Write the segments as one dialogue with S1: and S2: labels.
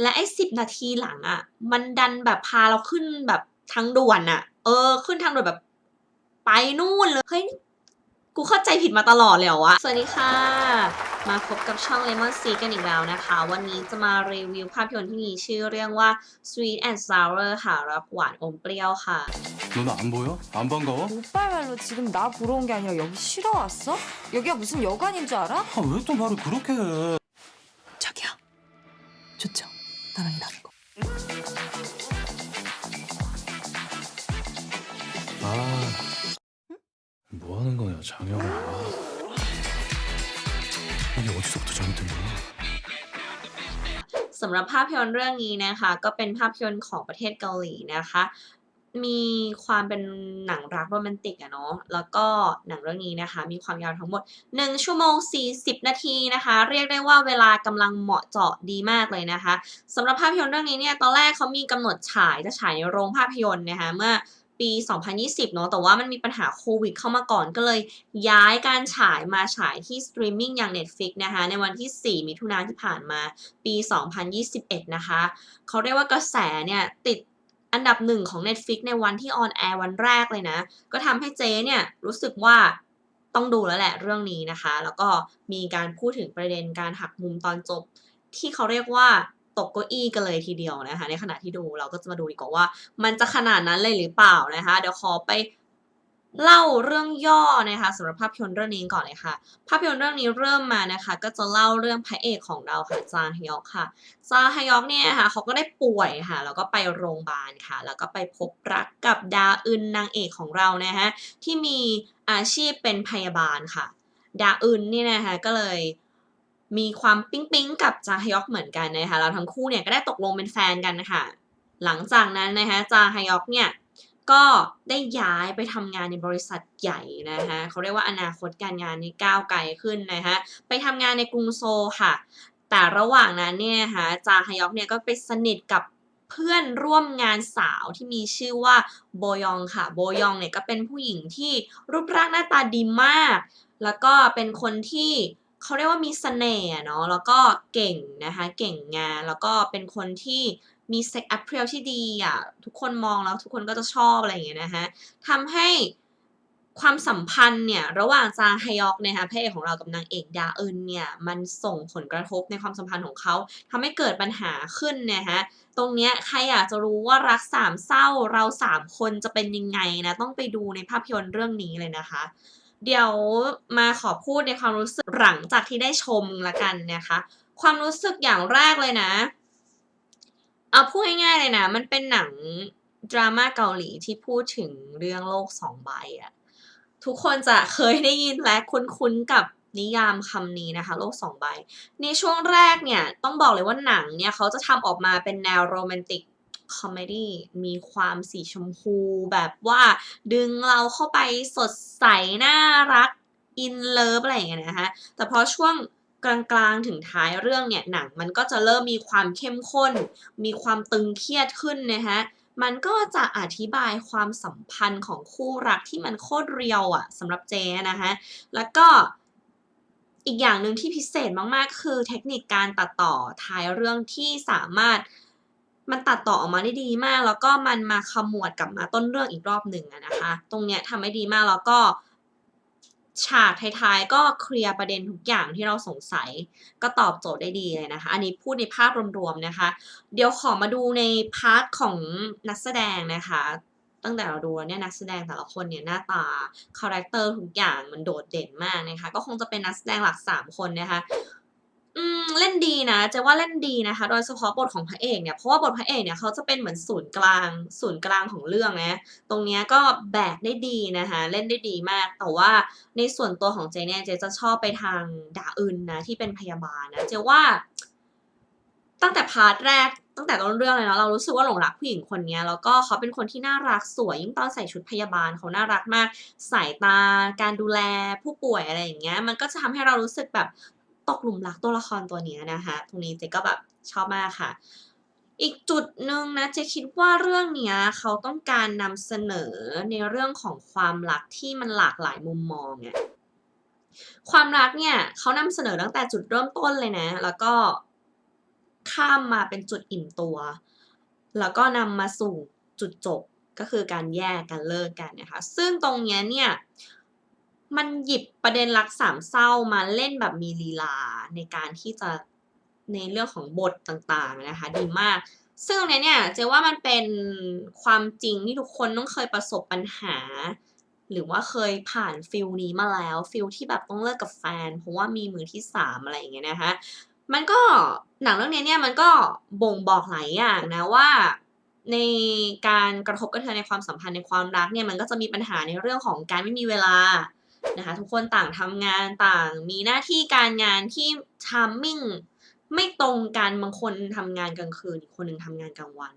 S1: และไอ้สิบนาทีหลังอะมันดันแบบพาเราขึ้นแบบทางด่วนอะเออ ขึ้นทางด่วนแบบ ไปนู่นเลย เฮ้ย กูเข้าใจผิดมาตลอดเลยเหรอวะ สวัสดีค่ะ มาพบกับช่อง Lemon Seed กันอีกแล้วนะคะ วันนี้จะมารีวิวภาพยนตร์ที่มีชื่อเรื่องว่า Sweet and Sour ค่ะรับหวานอมเปรี้ยวค่ะ
S2: 누나 안 보여? 안 반가워?
S3: 오빠 말로 지금 나 보러 온 게 아니라 여기 쉬러 왔어? 여기가 무슨 여관인 줄 알아?
S2: 아, 왜 또 말을 그렇게 해?
S4: 저기요. 좋죠? 나랑 일하는 거.
S2: 아, 뭐 하는 거냐, 장혁아. 이게 어디서부터 잘못된 거야?
S1: สำหรับภาพยนตร์เรื่องนี้นะคะ ก็เป็นภาพยนตร์ของประเทศเกาหลีนะคะ มีความเป็นหนังรักโรแมนติกอะเนาะ แล้วก็หนังเรื่องนี้นะคะ มีความยาวทั้งหมด 1 ชั่วโมง 40 นาทีนะคะ เรียกได้ว่าเวลากำลังเหมาะเจาะดีมากเลยนะคะสำหรับภาพยนตร์เรื่องนี้เนี่ย ตอนแรกเขามีกำหนดฉายจะฉายในโรงภาพยนตร์นะคะ เมื่อปี 2020 เนาะ แต่ว่ามันมีปัญหาโควิดเข้ามาก่อนก็เลยย้ายการฉายมาฉายที่สตรีมมิ่งอย่าง Netflix นะคะ ในวันที่ 4 มิถุนายนที่ผ่านมาปี 2021 นะคะ เขาเรียกว่ากระแสเนี่ยติด อันดับหนึ่งของ Netflix ในวันที่ออนแอร์วันแรกเลยนะ ก็ทำให้เจ๊เนี่ยรู้สึกว่าต้องดูแล้วแหละเรื่องนี้นะคะ แล้วก็มีการพูดถึงประเด็นการหักมุมตอนจบ ที่เขาเรียกว่าตกเก้าอี้กันเลยทีเดียวนะคะ ในขณะที่ดูเราก็จะมาดูดีกว่าว่า มันจะขนาดนั้นเลยหรือเปล่านะคะ เดี๋ยวขอไป เล่าเรื่องย่อนะคะสำหรับภาพยนตร์เรื่องนี้ก่อนเลยค่ะ ภาพยนตร์เรื่องนี้เริ่มมานะคะ ก็จะเล่าเรื่องพระเอกของเราค่ะจาฮยอกค่ะซาฮยอกเนี่ยค่ะเขาก็ได้ป่วยค่ะแล้วก็ไปโรงพยาบาลค่ะ แล้วก็ไปพบรักกับดาอึนนางเอกของเรานะคะที่มีอาชีพเป็นพยาบาลค่ะ ดาอึนเนี่ยนะคะก็เลยมีความปิ๊งปิ๊งกับจาฮยอกเหมือนกันนะคะแล้วทั้งคู่เนี่ยก็ได้ตกลงเป็นแฟนกันค่ะหลังจากนั้นนะคะจาฮยอกเนี่ย ก็ได้ย้ายไปทำงานในบริษัทใหญ่นะคะเขาเรียกว่าอนาคตการงานนี่ก้าวไกลขึ้นนะคะไปทำงานในกรุงโซลค่ะ แต่ระหว่างนั้นเนี่ยนะคะจาฮยอกเนี่ยก็ไปสนิทกับเพื่อนร่วมงานสาวที่มีชื่อว่าโบยองค่ะ โบยองเนี่ยก็เป็นผู้หญิงที่รูปร่างหน้าตาดีมาก แล้วก็เป็นคนที่เขาเรียกว่ามีเสน่ห์เนาะแล้วก็เก่งนะคะเก่งงานแล้วก็เป็นคนที่ มีเซ็กแอพเ l ที่ดีอะทุกคนมองแล้วทุกคนก็จะชอบอะไรอย่างเงี้ยนะคะทำให้ความสัมพันธ์เนี่ยระหว่างจางฮยอกนะคะพระเอกของเรากับนางเอกดาเอินเนี่ยมันส่งผลกระทบในความสัมพันธ์ของเขาทำให้เกิดปัญหาขึ้นนะคะตรงเนี้ยใครอยากจะรู้ว่ารักสามเศร้าเราสามคนจะเป็นยังไงนะต้องไปดูในภาพยนตร์เรื่องนี้เลยนะคะ เดี๋ยวมาขอพูดในความรู้สึกหลังจากที่ได้ชมละกันนะคะ ความรู้สึกอย่างแรกเลยนะ เอาพูดง่ายๆเลยนะ มันเป็นหนังดราม่าเกาหลีที่พูดถึงเรื่องโลกสองใบอะทุกคนจะเคยได้ยินและคุ้นๆกับนิยามคำนี้นะคะ โลกสองใบ ในช่วงแรกเนี่ย ต้องบอกเลยว่าหนังเนี่ย เขาจะทำออกมาเป็นแนวโรแมนติกคอมเมดี้มีความสีชมพูแบบว่าดึงเราเข้าไปสดใส น่ารัก อินเลิฟอะไรอย่างเงี้ยนะคะแต่พอช่วง กลางๆถึงท้ายเรื่องเนี่ยหนังมันก็จะเริ่มมีความเข้มข้น มีความตึงเครียดขึ้นนะคะมันก็จะอธิบายความสัมพันธ์ของคู่รักที่มันโคตรเรียวอะสำหรับเจนะคะแล้วก็อีกอย่างหนึ่งที่พิเศษมากๆ คือเทคนิคการตัดต่อท้ายเรื่องที่สามารถมันตัดต่อออกมาได้ดีมาก แล้วก็มันมาขมวดกลับมาต้นเรื่องอีกรอบหนึ่งนะคะ ตรงเนี้ยทำได้ดีมากแล้วก็ ฉากท้ายๆ ก็เคลียร์ประเด็นทุกอย่างที่เราสงสัย ก็ตอบโจทย์ได้ดีเลยนะคะ อันนี้พูดในภาพรวมๆนะคะ เดี๋ยวขอมาดูในพาร์ทของนักแสดงนะคะ ตั้งแต่เราดูเนี่ยนักแสดงแต่ละคนเนี่ยหน้าตาคาแรคเตอร์ทุกอย่างมันโดดเด่นมากนะคะ ก็คงจะเป็นนักแสดงหลัก 3 คนนะคะ อืมเล่นดีนะเจะว่าเล่นดีนะคะ โดยเฉพาะบทของพระเอกเนี่ยเพราะว่าบทพระเอกเนี่ยเขาจะเป็นเหมือนศูนย์กลาง ศูนย์กลางของเรื่องนะตรงเนี้ยก็แบกได้ดีนะคะ เล่นได้ดีมาก แต่ว่าในส่วนตัวของเจเนี่ยเจจะชอบไปทางดาอึนนะที่เป็นพยาบาลนะเจว่า ตั้งแต่พาร์ทแรกตั้งแต่ต้นเรื่องเลยเนาะเรารู้สึกว่าหลงรักผู้หญิงคนนี้แล้วก็เขาเป็นคนที่น่ารักสวยยิ่งตอนใส่ชุดพยาบาลเขาน่ารักมาก สายตาการดูแลผู้ป่วยอะไรอย่างเงี้ย มันก็จะทำให้เรารู้สึกแบบ ตกหลุมรักตัวละครตัวนี้นะคะตรงนี้เจก็แบบชอบมากค่ะ อีกจุดหนึ่งนะเจคิดว่าเรื่องเนี้ยเขาต้องการนำเสนอในเรื่องของความรักที่มันหลากหลายมุมมองเนี่ยความรักเนี่ยเขานำเสนอตั้งแต่จุดเริ่มต้นเลยนะ แล้วก็ข้ามมาเป็นจุดอิ่มตัว แล้วก็นำมาสู่จุดจบก็คือการแยกกันเลิกกันนะคะ ซึ่งตรงเนี้ยเนี่ย มันหยิบประเด็นรักสามเศร้ามาเล่นแบบมีลีลาในการที่จะในเรื่องของบทต่างๆนะคะ ดีมาก ซึ่งตรงเนี้ยเนี่ยเจ๊ว่ามันเป็นความจริงที่ทุกคนต้องเคยประสบปัญหา หรือว่าเคยผ่านฟิลนี้มาแล้วฟิลที่แบบต้องเลิกกับแฟน เพราะว่ามีมือที่สามอะไรอย่างเงี้ยนะคะมันก็หนังเรื่องนี้เนี่ยมันก็บ่งบอกหลายอย่างนะว่าในการกระทบกระเทือนในความสัมพันธ์ในความรักเนี่ยมันก็จะมีปัญหาในเรื่องของการไม่มีเวลา นะคะทุกคนต่างทำงานต่างมีหน้าที่การงานที่ทามมิ่งไม่ตรงกันบางคนทำงานกลางคืนอีกคนหนึ่งทำงานกลางวัน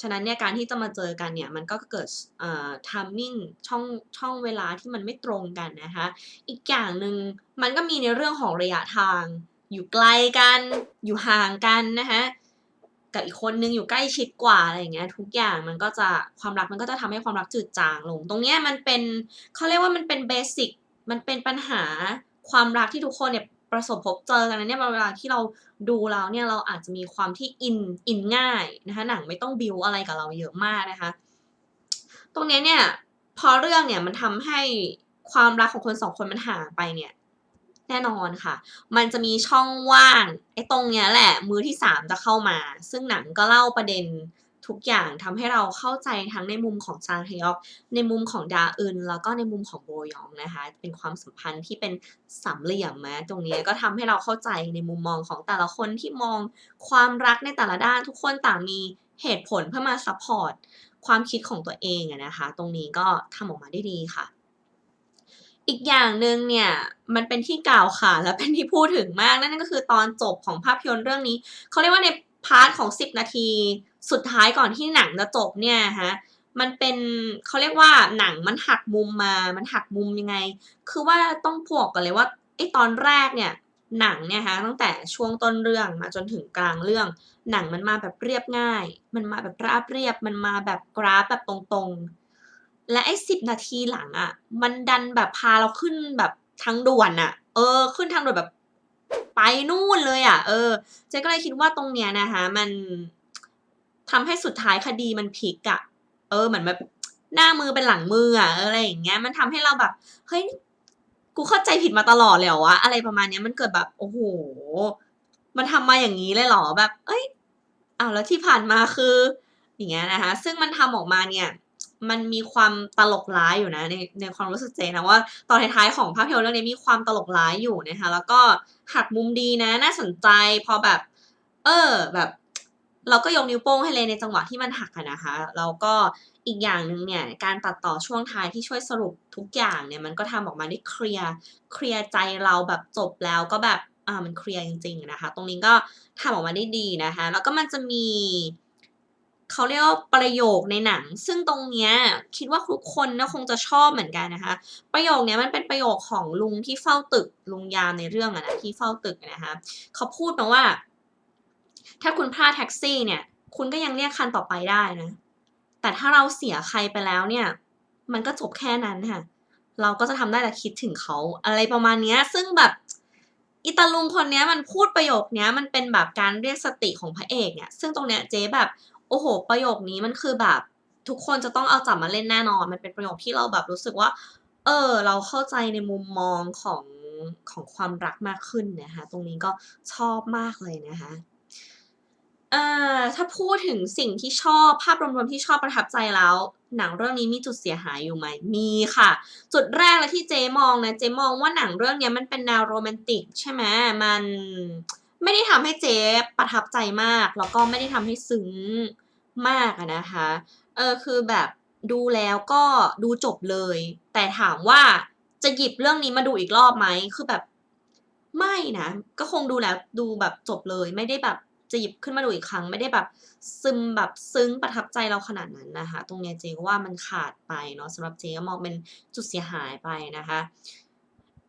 S1: ฉะนั้นเนี่ยการที่จะมาเจอกันเนี่ยมันก็เกิดเอ่อทามมิ่งช่องช่องเวลาที่มันไม่ตรงกันนะคะ อีกอย่างหนึ่งมันก็มีในเรื่องของระยะทาง อยู่ไกลกันอยู่ห่างกันนะคะกับอีกคนนึงอยู่ใกล้ชิดกว่าอะไรอย่างเงี้ยทุกอย่างมันก็จะความรักมันก็จะทำให้ความรักจืดจางลง ตรงเนี้ยมันเป็นเขาเรียกว่ามันเป็นเบสิก มันเป็นปัญหาความรักที่ทุกคนเนี่ยประสบพบเจอกันนะเนี่ยเวลาที่เราดูแล้วเนี่ยเราอาจจะมีความที่อินอินง่ายนะคะหนังไม่ต้องบิวอะไรกับเราเยอะมากนะคะ ตรงนี้เนี่ยพอเรื่องเนี่ยมันทำให้ความรักของคนสองคนมันห่างไปเนี่ยแน่นอนค่ะ มันจะมีช่องว่างไอ้ตรงเนี้ยแหละมือที่สามจะเข้ามา ซึ่งหนังก็เล่าประเด็น ทุกอย่างทำให้เราเข้าใจทั้งในมุมของจางฮยอก ในมุมของดาอึนแล้วก็ในมุมของโบยองนะคะ เป็นความสัมพันธ์ที่เป็นสามเหลี่ยมนะตรงนี้ก็ทำให้เราเข้าใจในมุมมองของแต่ละคนที่มองความรักในแต่ละด้านทุกคนต่างมีเหตุผลเพื่อมาซัพพอร์ตความคิดของตัวเองนะคะ ตรงนี้ก็ทำออกมาได้ดีค่ะ อีกอย่างหนึ่งเนี่ย มันเป็นที่กล่าวขานและเป็นที่พูดถึงมากนั่นก็คือตอนจบของภาพยนตร์เรื่องนี้ เขาเรียกว่าใน พาร์ทของ 10 นาที สุดท้ายก่อนที่หนังจะจบเนี่ยฮะมันเป็นเขาเรียกว่าหนังมันหักมุมมา มันหักมุมยังไง คือว่าต้องบอกกันเลยว่าไอตอนแรกเนี่ยหนังเนี่ยฮะตั้งแต่ช่วงต้นเรื่องมาจนถึงกลางเรื่อง หนังมันมาแบบเรียบง่าย มันมาแบบราบเรียบ มันมาแบบกราฟแบบตรงๆ และไอ้สิบนาทีหลังอะ่ะมันดันแบบพาเราขึ้นแบบทางด่วนอะ่ะ เออ ขึ้นทางด่วนแบบ ไปนู่นเลยอะ่ะ เออ เจ๊ก็เลยคิดว่าตรงเนี้ยนะคะ มันทำให้สุดท้ายคดีมันพลิกอะ่ะ เออเหมือนแบบหน้ามือเป็นหลังมืออะ่ะอะไรอย่างเงี้ย มันทำให้เราแบบเฮ้ยกูเข้าใจผิดมาตลอดเลยเหรอวะอะไรประมาณเนี้ยมันเกิดแบบโอ้โห มันทำมาอย่างนี้เลยเหรอแบบ เอ้ยอ้าวแล้วที่ผ่านมาคือ อย่างเงี้ยนะคะ ซึ่งมันทำออกมาเนี่ย มันมีความตลกร้ายอยู่นะในในความรู้สึกเจนะว่าตอนท้ายๆของภาพยนตร์เรื่องนี้มีความตลกร้ายอยู่นะคะแล้วก็หักมุมดีนะน่าสนใจพอแบบ เออแบบ เราก็ยกนิ้วโป้งให้เลยในจังหวะที่มันหักอะนะคะแล้วก็อีกอย่างหนึ่งเนี่ยการตัดต่อช่วงท้ายที่ช่วยสรุปทุกอย่างเนี่ยมันก็ทำออกมาได้เคลียร์เคลียร์ใจเราแบบจบแล้วก็แบบอ่ามันเคลียร์จริงๆนะคะ ตรงนี้ก็ทำออกมาได้ดีนะคะ แล้วก็มันจะมี เขาเรียกว่าประโยคในหนัง ซึ่งตรงเนี้ยคิดว่าทุกคนน่าคงจะชอบเหมือนกันนะคะ ประโยคเนี้ยมันเป็นประโยคของลุงที่เฝ้าตึกลุงยามในเรื่องอะนะที่เฝ้าตึกนะคะเขาพูดมาว่า ถ้าคุณพลาดแท็กซี่เนี่ย คุณก็ยังเรียกคันต่อไปได้นะ แต่ถ้าเราเสียใครไปแล้วเนี่ย มันก็จบแค่นั้นค่ะ เราก็จะทำได้แต่คิดถึงเขาอะไรประมาณเนี้ย ซึ่งแบบอีตาลุงคนนี้มันพูดประโยคนี้มันเป็นแบบการเรียกสติของพระเอกเนี่ย ซึ่งตรงเนี้ยเจ๊แบบ โอ้โห ประโยคนี้มันคือแบบ ทุกคนจะต้องเอาจับมาเล่นแน่นอน มันเป็นประโยคที่เราแบบรู้สึกว่า เออ เราเข้าใจในมุมมองของของความรักมากขึ้นนะคะตรงนี้ก็ชอบมากเลยนะคะเอ่อถ้าพูดถึงสิ่งที่ชอบภาพรวมๆที่ชอบประทับใจแล้ว หนังเรื่องนี้มีจุดเสียหายอยู่ไหมมีค่ะ จุดแรกเลยที่เจมองนะเจมองว่าหนังเรื่องนี้มันเป็นแนวโรแมนติกใช่ไหมมัน ไม่ได้ทำให้เจ๊ประทับใจมาก แล้วก็ไม่ได้ทำให้ซึ้งมากนะคะ เออคือแบบดูแล้วก็ดูจบเลย แต่ถามว่าจะหยิบเรื่องนี้มาดูอีกรอบไหมคือแบบไม่นะ ก็คงดูแล้วดูแบบจบเลย ไม่ได้แบบจะหยิบขึ้นมาดูอีกครั้ง ไม่ได้แบบซึมแบบซึ้งประทับใจเราขนาดนั้นนะคะ ตรงเนี้ยเจ๊ก็ว่ามันขาดไปเนาะสำหรับเจ๊ก็มองเป็นจุดเสียหายไปนะคะ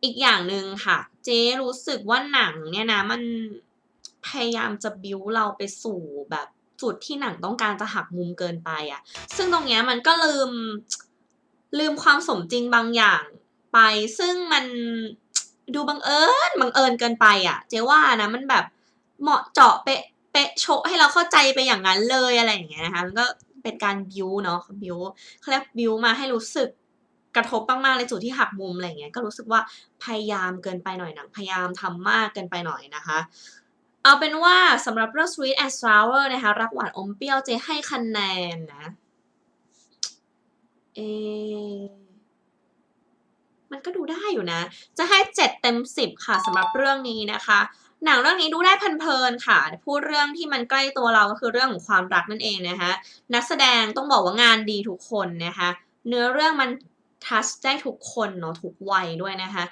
S1: อีกอย่างหนึ่งค่ะ เจ๊รู้สึกว่าหนังเนี่ยนะมันพยายามจะบิวเราไปสู่แบบจุดที่หนังต้องการจะหักมุมเกินไปอะซึ่งตรงเนี้ยมันก็ลืมลืมความสมจริงบางอย่างไป ซึ่งมันดูบังเอิญบังเอิญเกินไปอะเจ๊ว่านะมันแบบเหมาะเจาะเป๊ะเป๊ะโชะให้เราเข้าใจไปอย่างนั้นเลยอะไรอย่างเงี้ยนะคะมันก็เป็นการบิวเนาะบิวเขาเรียกบิวมาให้รู้สึก กระทบมากๆในจุดที่หักมุมอะไรเงี้ยก็รู้สึกว่าพยายามเกินไปหน่อยหนังพยายามทำมากเกินไปหน่อยนะคะ เอาเป็นว่าสำหรับเรื่อง Sweet and Sour นะคะรักหวานอมเปรี้ยวเจให้คะแนนนะเอมันก็ดูได้อยู่นะ จะให้ 7 เต็ม 10 ค่ะสำหรับเรื่องนี้นะคะ หนังเรื่องนี้ดูได้เพลินๆค่ะ พูดเรื่องที่มันใกล้ตัวเราก็คือเรื่องของความรักนั่นเองนะคะ นักแสดงต้องบอกว่างานดีทุกคนนะคะ เนื้อเรื่องมัน ทัชได้ทุกคนเนาะทุกวัยด้วยนะคะ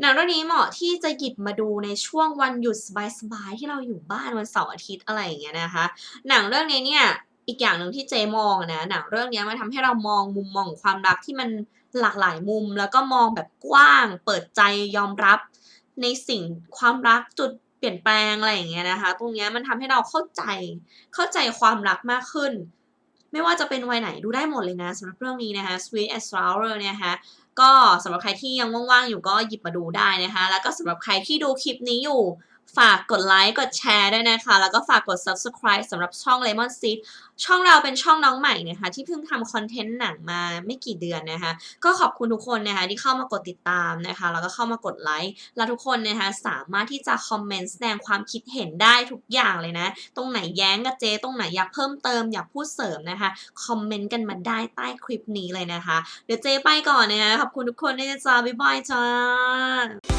S1: หนังเรื่องนี้เหมาะที่จะหยิบมาดูในช่วงวันหยุดสบายๆที่เราอยู่บ้านวันเสาร์อาทิตย์อะไรอย่างเงี้ยนะคะ หนังเรื่องนี้เนี่ยอีกอย่างหนึ่งที่เจมองนะหนังเรื่องนี้มันทำให้เรามองมุมมองของความรักที่มันหลากหลายมุม แล้วก็มองแบบกว้าง เปิดใจยอมรับ ในสิ่งความรักจุดเปลี่ยนแปลงอะไรอย่างเงี้ยนะคะ ตรงเนี้ยมันทำให้เราเข้าใจเข้าใจความรักมากขึ้น ไม่ว่าจะเป็นวัยไหนดูได้หมดเลยนะสำหรับเรื่องนี้นะคะ Sweet and Sour เนี่ยนะคะก็สำหรับใครที่ยังว่างๆอยู่ก็หยิบมาดูได้นะคะ แล้วก็สำหรับใครที่ดูคลิปนี้อยู่ ฝากกดไลค์กดแชร์ด้วยนะคะ แล้วก็ฝากกด subscribe สำหรับช่อง Lemon Seed ช่องเราเป็นช่องน้องใหม่นะคะ ที่เพิ่งทำคอนเทนต์หนังมาไม่กี่เดือนนะคะ ก็ขอบคุณทุกคนนะคะที่เข้ามากดติดตามนะคะ แล้วก็เข้ามากดไลค์ แล้วทุกคนนะคะสามารถที่จะคอมเมนต์แสดงความคิดเห็นได้ทุกอย่างเลยนะ ตรงไหนแย้งกับเจ ตรงไหนอยากเพิ่มเติมอยากพูดเสริมนะคะ คอมเมนต์กันมาได้ใต้คลิปนี้เลยนะคะ เดี๋ยวเจไปก่อนนะคะ ขอบคุณทุกคนด้วยนะจ๊ะบ๊ายบายจ้า